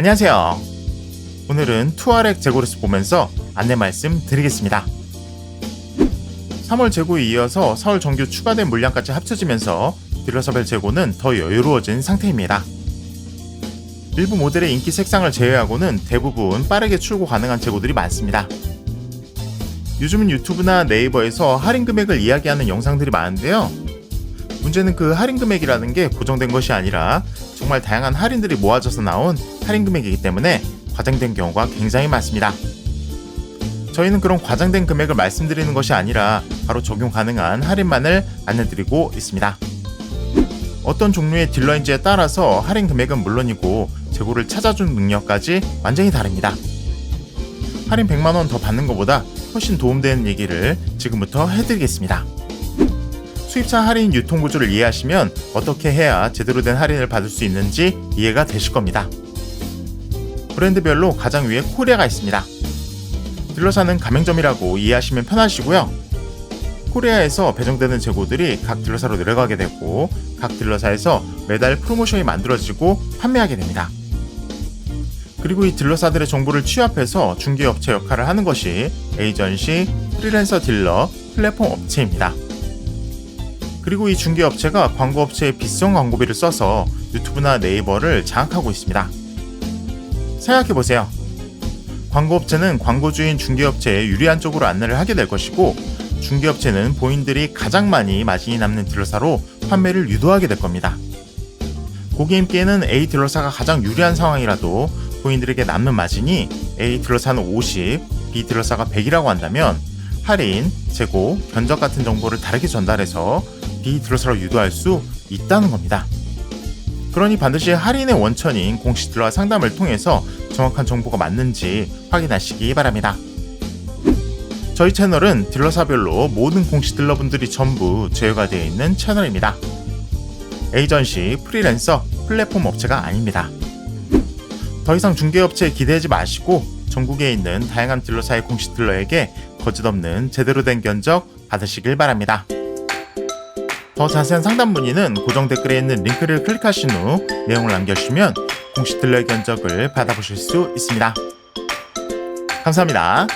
안녕하세요. 오늘은 투아렉 재고를 보면서 안내 말씀 드리겠습니다. 3월 재고에 이어서 4월 정규 추가된 물량까지 합쳐지면서 딜러서벨 재고는 더 여유로워진 상태입니다. 일부 모델의 인기 색상을 제외하고는 대부분 빠르게 출고 가능한 재고들이 많습니다. 요즘은 유튜브나 네이버에서 할인 금액을 이야기하는 영상들이 많은데요. 문제는 그 할인 금액이라는 게 고정된 것이 아니라 정말 다양한 할인들이 모아져서 나온 할인 금액이기 때문에 과장된 경우가 굉장히 많습니다. 저희는 그런 과장된 금액을 말씀드리는 것이 아니라 바로 적용 가능한 할인만을 안내드리고 있습니다. 어떤 종류의 딜러인지에 따라서 할인 금액은 물론이고 재고를 찾아주는 능력까지 완전히 다릅니다. 할인 100만원 더 받는 것보다 훨씬 도움되는 얘기를 지금부터 해드리겠습니다. 수입차 할인 유통 구조를 이해하시면 어떻게 해야 제대로 된 할인을 받을 수 있는지 이해가 되실 겁니다. 브랜드별로 가장 위에 코리아가 있습니다. 딜러사는 가맹점이라고 이해하시면 편하시고요. 코리아에서 배정되는 재고들이 각 딜러사로 내려가게 되고 각 딜러사에서 매달 프로모션이 만들어지고 판매하게 됩니다. 그리고 이 딜러사들의 정보를 취합해서 중개업체 역할을 하는 것이 에이전시, 프리랜서 딜러, 플랫폼 업체입니다. 그리고 이 중개업체가 광고업체의 비싼 광고비를 써서 유튜브나 네이버를 장악하고 있습니다. 생각해보세요. 광고업체는 광고주인 중개업체에 유리한 쪽으로 안내를 하게 될 것이고 중개업체는 본인들이 가장 많이 마진이 남는 딜러사로 판매를 유도하게 될 겁니다. 고객님께는 A 딜러사가 가장 유리한 상황이라도 본인들에게 남는 마진이 A 딜러사는 50, B 딜러사가 100이라고 한다면 할인, 재고, 견적 같은 정보를 다르게 전달해서 B 딜러사로 유도할 수 있다는 겁니다. 그러니 반드시 할인의 원천인 공식 딜러와 상담을 통해서 정확한 정보가 맞는지 확인하시기 바랍니다. 저희 채널은 딜러사별로 모든 공식 딜러분들이 전부 제휴가 되어 있는 채널입니다. 에이전시, 프리랜서, 플랫폼 업체가 아닙니다. 더 이상 중개업체에 기대하지 마시고 전국에 있는 다양한 딜러사의 공식 딜러에게 거짓없는 제대로 된 견적 받으시길 바랍니다. 더 자세한 상담 문의는 고정 댓글에 있는 링크를 클릭하신 후 내용을 남겨주시면 공식 딜러의 견적을 받아보실 수 있습니다. 감사합니다.